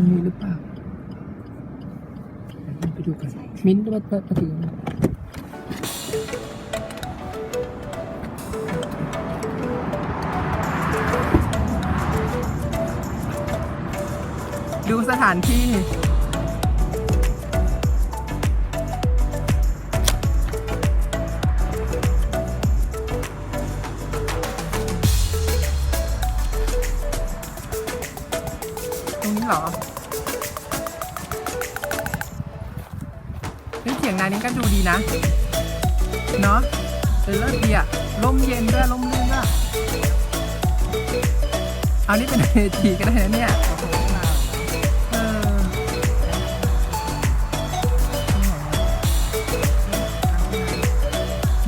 รงนี้หรือเปล่าไปดูกัน มิ้นท์มามามาถึงดูสถานที่ตรงนี้เหรอ สียงนายนี้ก็ดูดีนะ เนาะเออเลิศดีอะลมเย็นด้วยลมลื่นด้วยเอานี่เป็นเวทีก็ได้นะเนี่ยเออ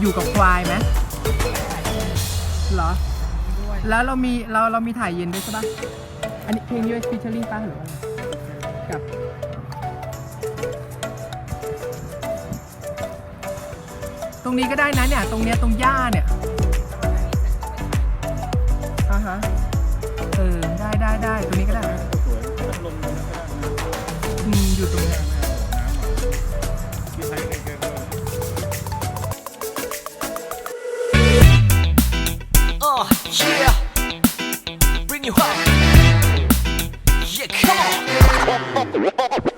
อยู่กับควายไหมเหรอ แล้วเรามีเราเรามีถ่ายเย็นด้วยใช่ปะอันนี้เพลง US featuring ป้าหรือว่าอะไรกับ ตรงนี้ก็ได้นะเนี่ย ตรงเนี้ยตรงหญ้าเนี่ยอ่าฮะเออได้ได้ได้ตรงนี้ก็ได้สวยพัดลมก็ได้นะอืมอยู่ตรงนี้ยน้ำที่ใช้ในเกม Uh, yeah. Bring you up. Yeah, come on.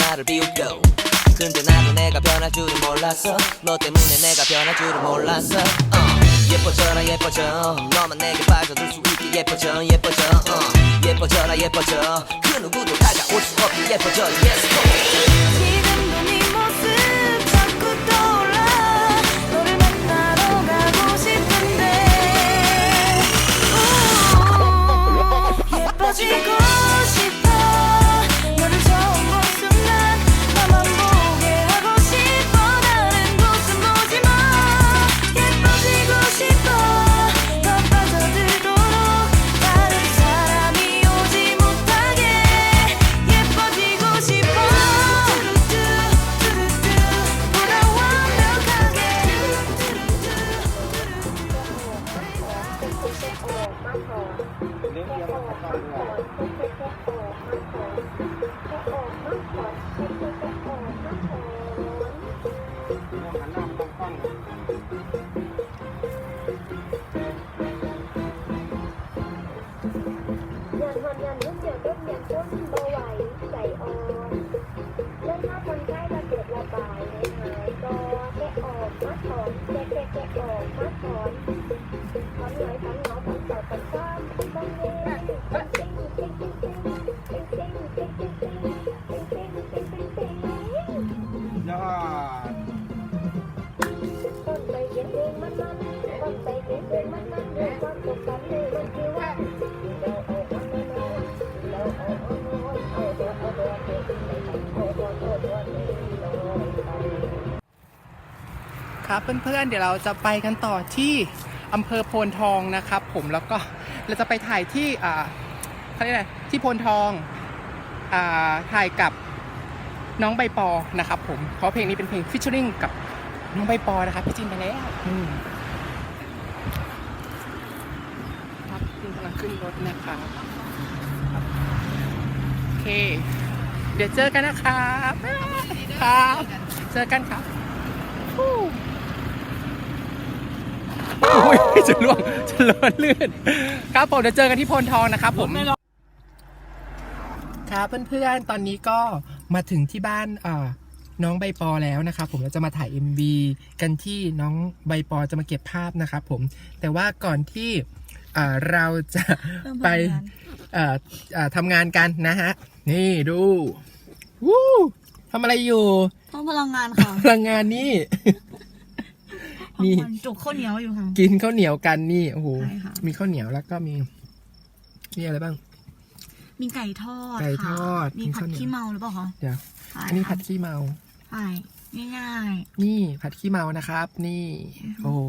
나를 비웃고 근데 나도 내가 변할 줄은 몰랐어. 너 때문에 내가 변할 줄은 몰랐어. 어. 예뻐져라 예뻐져. 너만 내게 빠져들 수 있게 예뻐져 예뻐져. 어. 예뻐져라 예뻐져. 그 누구도 다가올 수 없게 예뻐져. Yes come Dần hoàn ngàn lúc giờ đốt nhạc số xin bao hoài chạy ồ ờ, Lên hát con cái ra tuyệt là bài ờ, Ngày hại to Cái ồ mắt hồn Cái cái cái ồ mắt hồn Thấm ngợi thấm ngõ thấm sợ thấm xóm Thấm nghe là ครับเพื่อนๆเดี๋ยวเราจะไปกันต่อที่อำเภอโพนทองนะครับผมแล้วก็เราจะไปถ่ายที่อ่าเขาเรียกอะไรที่โพนทองอ่าถ่ายกับน้องใบปอนะครับผมเพราะเพลงนี้เป็นเพลงฟิชเชอริงกับ น้องใบปอนะครับพี่จินไปแล้วอืมครับจินกำลังขึ้นรถนะครับโอเค เดี๋ยวเจอกันนะครับครับเจอกันครับโอ้ยจะล่วงจะเลินลื่นครับผมเดี๋ยวเจอกันที่โพนทองนะครับผมครับเพื่อนๆตอนนี้ก็มาถึงที่บ้านอ่า น้องใบปอแล้วนะครับผมเราจะมาถ่าย MV กันที่น้องใบปอจะมาเก็บภาพนะครับผมแต่ว่าก่อนที่อ่าเราจะไปเอ่อเอ่อทำงานกันนะฮะนี่ดูวู้ทำอะไรอยู่ต้องพลังงานค่ะพลังงานนี่นี่มันจุกข้าวเหนียวอยู่ค่ะกินข้าวเหนียวกันนี่โอ้โหใช่ค่ะมีข้าวเหนียวแล้วก็มีมีอะไรบ้าง มีไก่ทอดไก่ทอดค่ะมีมีผัข้าดวเหนียวขี้เมาหรือเปล่าคะเดี๋ยวใช่อันนี้ผัดค่ะขี้เมา ใช่ง่ายนี่ผัดขี้เมานะครับ นี่ โอ้โห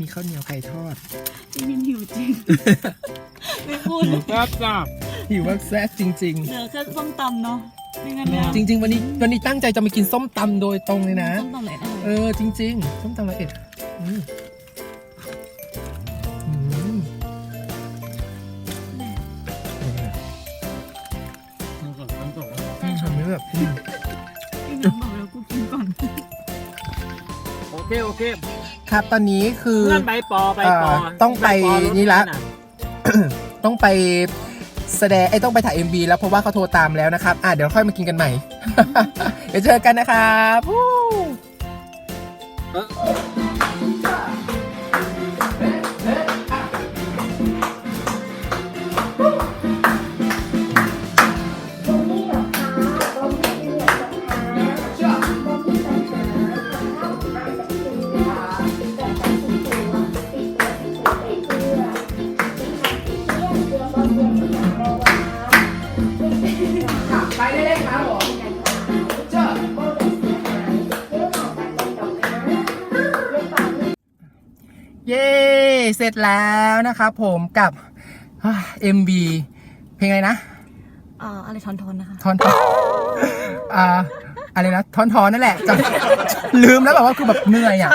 มีข้าวเหนียวไก่ทอดๆพี่มินหิวจริง ไม่พูดครับจ้าหิวว่าแซ่บจริง เหลือแค่ส้มตำเนาะไม่งั้นเนี่ยๆ จริง ๆ วันนี้วันนี้ตั้งใจจะมากินส้มตำโดยตรงเลยนะ ส้มตำไหนได้เออ จริง ๆ ส้มตำละเอ็ดอืมอืมน้ำสดน้ำสดอืมทำให้แบบอืม เคโอเคครับ ตอนนี้คือเพื่อนใบปอใบปอเอ่อต้องไปนี่ละต้องไปแสดงไอ้ยต้องไปถ่าย MV แล้วเพราะว่าเขาโทรตามแล้วนะครับ อะเดี๋ยวค่อยมากินกันใหม่ เดี๋ยวเจอกันนะครับวู้บ่ ไปเรื่อยๆครับผมกันหายเจ้าบ่ได้เสียหายเดี๋ยวเอากันเป็นดอกค้าเดี๋ยวปากนี้เย้ เสร็จแล้วนะครับผมกับ MV เพลงอะไรนะอ่าอะไรทอนๆนะคะ ทอนทอนอ่า อะไรนะทอนทอนนั่นแหละจำ ลืมแล้วแบบว่าคือแบบเหนื่อยอะ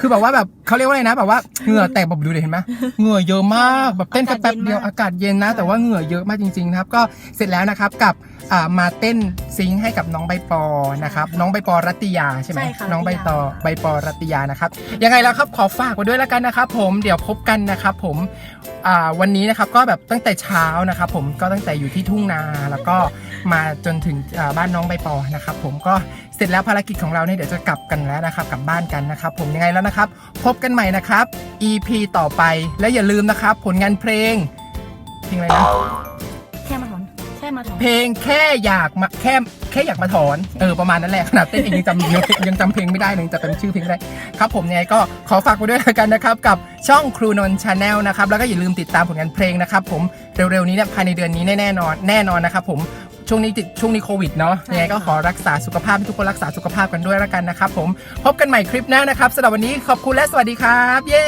คือแบบว่าแบบเขาเรียกว่าอะไรนะแบบว่าเหงื่อแตกแบบดูดิเห็นไหมเหงื่อเยอะมากแบบเต้นแค่แป๊บเดียวอากาศเย็นนะ แต่ว่าเหงื่อเยอะมากจริงๆนะครับ ก็เสร็จแล้วนะครับกับอ่ามาเต้นซิงค์ให้กับน้องใบปอนะครับ น้องใบปอรัตติยาใช่ไหมใช่ค่ะ น้องใบตอรัตติยาใบปอรัตติยานะครับยังไงแล้วครับขอฝากไว้ด้วยแล้วกันนะครับ ผมเดี๋ยวพบกันนะครับผม อ่าวันนี้นะครับก็แบบตั้งแต่เช้านะครับผมก็ตั้งแต่อยู่ที่ทุ่งนาแล้วก็มาจนถึงอ่าบ้านน้องใบปอนะครับผมก็เส ร็จแล้วภารกิจของเราเนี่ยเดี๋ยวจะกลับกันแล้วนะครับกลับบ้านกันนะครับผมยังไงแล้วนะครับ พบกันใหม่นะครับ EP ต่อไปและอย่าลืมนะครับ ผลงานเพลงเพลงอะไรนะแค่มาถอนแค่มาถอนเพลงแค่อยากมาแค่แค่อยากมาถอนเออประมาณนั้นแหละขนาดเต้นเองยังจำยังยังจำเพลงไม่ได้เลยจะเป็นชื่อเพลงไม่ได้ครับ ผมยังไงก็ขอฝากไว้ด้วยแล้วกันนะครับ กับช่องครูนนชาแนลนะครับแล้วก็อย่าลืมติดตามผลงานเพลงนะครับ ผมเร็วๆนี้เนี่ยภายในเดือนนี้แน่ๆนอนแน่นอนนะครับผม ช่วงนี้ติดช่วงนี้โควิดเนาะยังไงก็ขอรักษาสุขภาพให้ทุกคนรักษาสุขภาพกันด้วยแล้วกันนะครับผมพบกันใหม่คลิปหน้านะครับสำหรับวันนี้ขอบคุณและสวัสดีครับ เย้